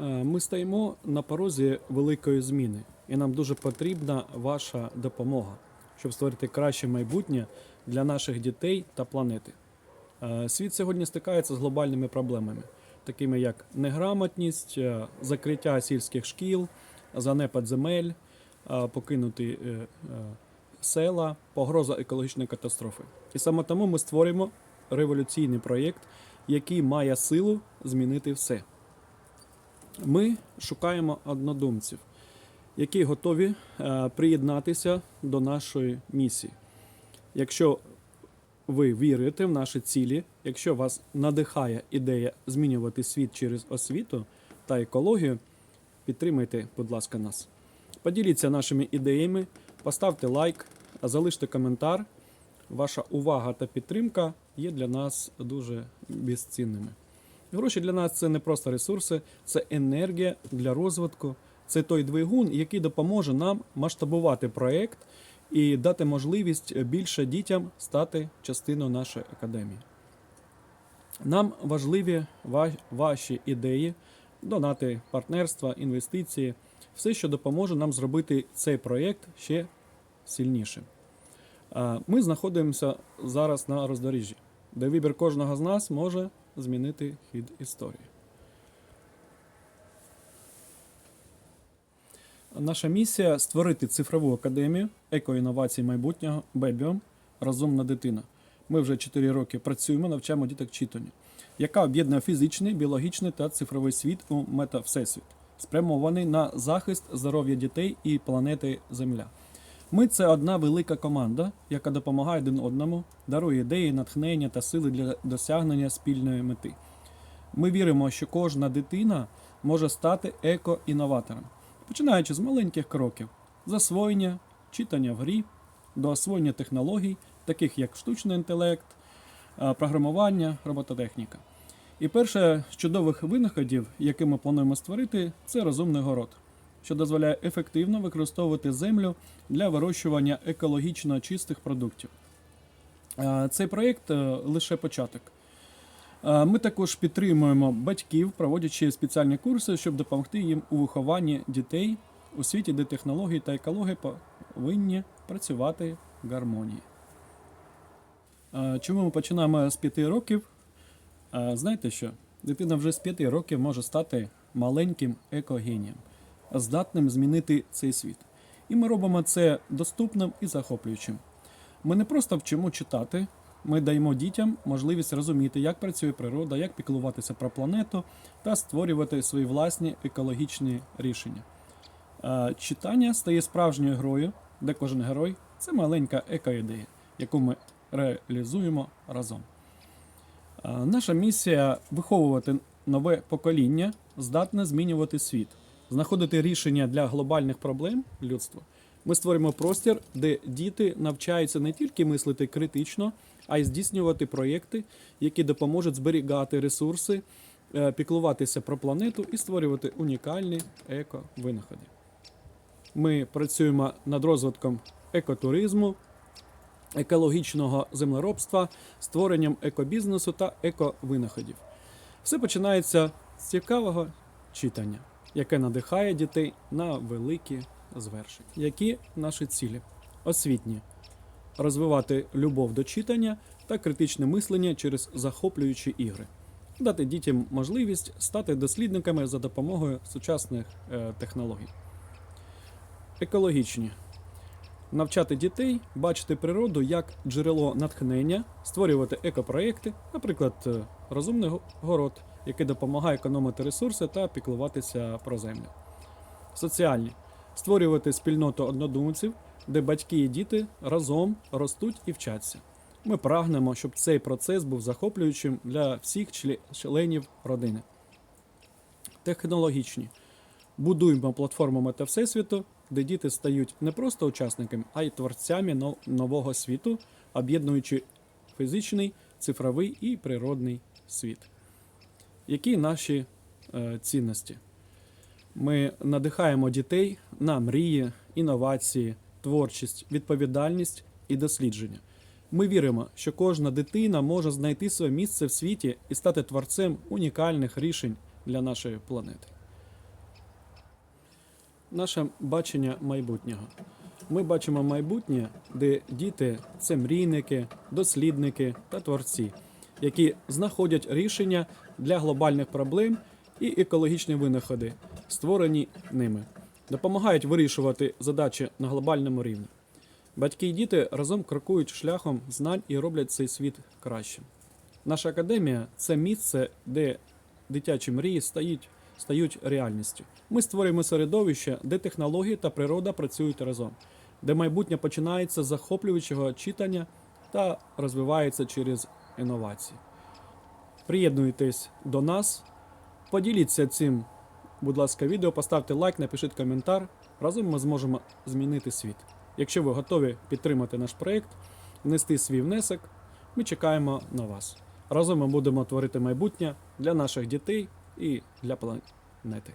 Е, Ми стоїмо на порозі великої зміни, і нам дуже потрібна ваша допомога, щоб створити краще майбутнє для наших дітей та планети. Е, Світ сьогодні стикається з глобальними проблемами, такими як неграмотність, е, закриття сільських шкіл, занепад земель, покинуті села, погроза екологічної катастрофи. І саме тому ми створюємо революційний проєкт, який має силу змінити все. Ми шукаємо однодумців, які готові е, приєднатися до нашої місії. Якщо ви вірите в наші цілі, якщо вас надихає ідея змінювати світ через освіту та екологію, підтримайте, будь ласка, нас. Поділіться нашими ідеями, поставте лайк, залиште коментар. Ваша увага та підтримка є для нас дуже безцінними. Гроші для нас це не просто ресурси, це енергія для розвитку. Це той двигун, який допоможе нам масштабувати проект і дати можливість більше дітям стати частиною нашої академії. Нам важливі ваші ідеї, донати, партнерства, інвестиції, все, що допоможе нам зробити цей проєкт ще сильнішим. Ми знаходимося зараз на роздоріжжі, де вибір кожного з нас може змінити хід історії. Наша місія створити цифрову академію екоінновацій майбутнього Бебіом Розумна дитина. Ми вже 4 роки працюємо, навчаємо діток читанню, яка об'єднує фізичний, біологічний та цифровий світ у мета-всесвіт, спрямований на захист здоров'я дітей і планети Земля. Ми це одна велика команда, яка допомагає один одному, дарує ідеї, натхнення та сили для досягнення спільної мети. Ми віримо, що кожна дитина може стати еко-інноватором, починаючи з маленьких кроків: засвоєння, читання в грі, до освоєння технологій, таких як штучний інтелект, програмування, робототехніка. І перше з чудових винаходів, які ми плануємо створити, це розумний город, що дозволяє ефективно використовувати землю для вирощування екологічно чистих продуктів. Цей проєкт е, лише початок. Ми також підтримуємо батьків, проводячи спеціальні курси, щоб допомогти їм у вихованні дітей у світі, де технології та екологія повинні працювати в гармонії. Чому ми починаємо з 5 років? Знаєте що? Дитина вже з 5 років може стати маленьким екогенієм, здатним змінити цей світ. І ми робимо це доступним і захоплюючим. Ми не просто вчимо читати, ми даємо дітям можливість розуміти, як працює природа, як піклуватися про планету та створювати свої власні екологічні рішення. Читання стає справжньою грою, де кожен герой це маленька екоідея, яку ми реалізуємо разом. Наша місія виховувати нове покоління, здатне змінювати світ, знаходити рішення для глобальних проблем людства. Ми створимо простір, де діти навчаються не тільки мислити критично, а й здійснювати проєкти, які допоможуть зберігати ресурси, е, піклуватися про планету і створювати унікальні еко-винаходи. Ми працюємо над розвитком екотуризму, екологічного землеробства, створенням екобізнесу та ековинаходів. Все починається з цікавого читання, яке надихає дітей на великі звершення. Які наші цілі? Освітні розвивати любов до читання та критичне мислення через захоплюючі ігри, дати дітям можливість стати дослідниками за допомогою сучасних е, технологій. Екологічні навчати дітей бачити природу як джерело натхнення, створювати екопроєкти, наприклад, е, розумний город, який допомагає економити ресурси та піклуватися про землю. Соціальні створювати спільноту однодумців, де батьки і діти разом ростуть і вчаться. Ми прагнемо, щоб цей процес був захоплюючим для всіх членів родини. Технологічні. Будуємо платформу Мета Всесвіту, де діти стають не просто учасниками, а й творцями нового світу, об'єднуючи фізичний, цифровий і природний світ. Які наші е, цінності? Ми надихаємо дітей на мрії, інновації, творчість, відповідальність і дослідження. Ми віримо, що кожна дитина може знайти своє місце в світі і стати творцем унікальних рішень для нашої планети. наше бачення майбутнього. Ми бачимо майбутнє, де діти це мрійники, дослідники та творці, які знаходять рішення для глобальних проблем і екологічні винаходи, створені ними, допомагають вирішувати задачі на глобальному рівні. Батьки і діти разом крокують шляхом знань і роблять цей світ кращим. Наша академія це місце, де дитячі мрії стають, стають реальністю. Ми створюємо середовище, де технології та природа працюють разом, де майбутнє починається з захоплюючого читання та розвивається через інновації. Приєднуйтесь до нас, поділіться цим, будь ласка, відео, поставте лайк, напишіть коментар. Разом ми зможемо змінити світ. Якщо ви готові підтримати наш проєкт, внести свій внесок, ми чекаємо на вас. Разом ми будемо творити майбутнє для наших дітей і для планети.